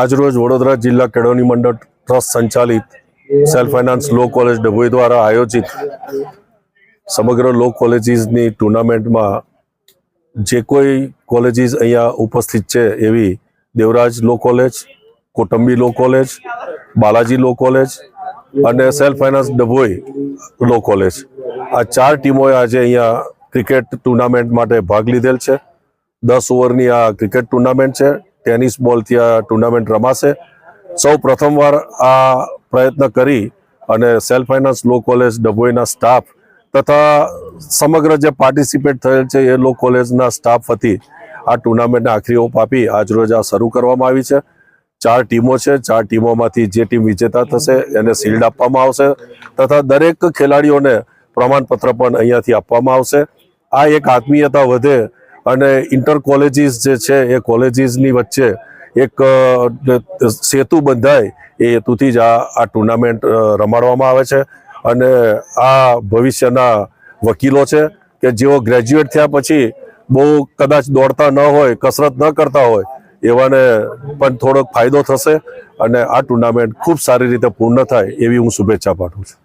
આજરોજ વડોદરા જિલ્લા કેળવણી મંડળ ટ્રસ્ટ સંચાલિત self finance law college Dabhoi દ્વારા આયોજિત સમગ્ર લો કોલેજીસની ટુર્નામેન્ટમાં જે કોઈ કોલેજીસ અહીંયા ઉપસ્થિત છે એવી Devraj law college, Kotambi law college, Balaji law college અને self finance Dabhoi law college. આ ચાર ટીમોએ આજે અહીંયા ક્રિકેટ ટુર્નામેન્ટ માટે ભાગ લીધેલ છે. દસ ઓવરની આ ક્રિકેટ ટુર્નામેન્ટ છે. ટેનિસ બોલથી આ ટુર્નામેન્ટ રમાશે. સૌ પ્રથમવાર આ પ્રયત્ન કરી અને સેલ્ફ ફાઇનાન્સ લો કોલેજ ડભોઈના સ્ટાફ તથા સમગ્ર જે પાર્ટિસિપેટ થયેલ છે એ લો કોલેજના સ્ટાફ વતી આ ટુર્નામેન્ટને આખરી ઓપ આપી આજરોજ આ શરૂ કરવામાં આવી છે. ચાર ટીમો છે. ચાર ટીમોમાંથી જે ટીમ વિજેતા થશે એને શિલ્ડ આપવામાં આવશે તથા દરેક ખેલાડીઓને પ્રમાણપત્ર પણ અહીંયાથી આપવામાં આવશે. આ એક આત્મીયતા વધે અને ઇન્ટર કોલેજીસ જે છે, એ કોલેજીસની વચ્ચે એક સેતુ બંધાય, એ હેતુથી જ આ આ ટુર્નામેન્ટ રમાડવામાં આવે છે. અને આ ભવિષ્યના વકીલો છે કે જેઓ ગ્રેજ્યુએટ થયા પછી બહુ કદાચ દોડતા ન હોય, કસરત ન કરતા હોય, એવાને પણ થોડોક ફાયદો થશે અને આ ટુર્નામેન્ટ ખૂબ સારી રીતે પૂર્ણ થાય એવી હું શુભેચ્છા પાઠવું છું.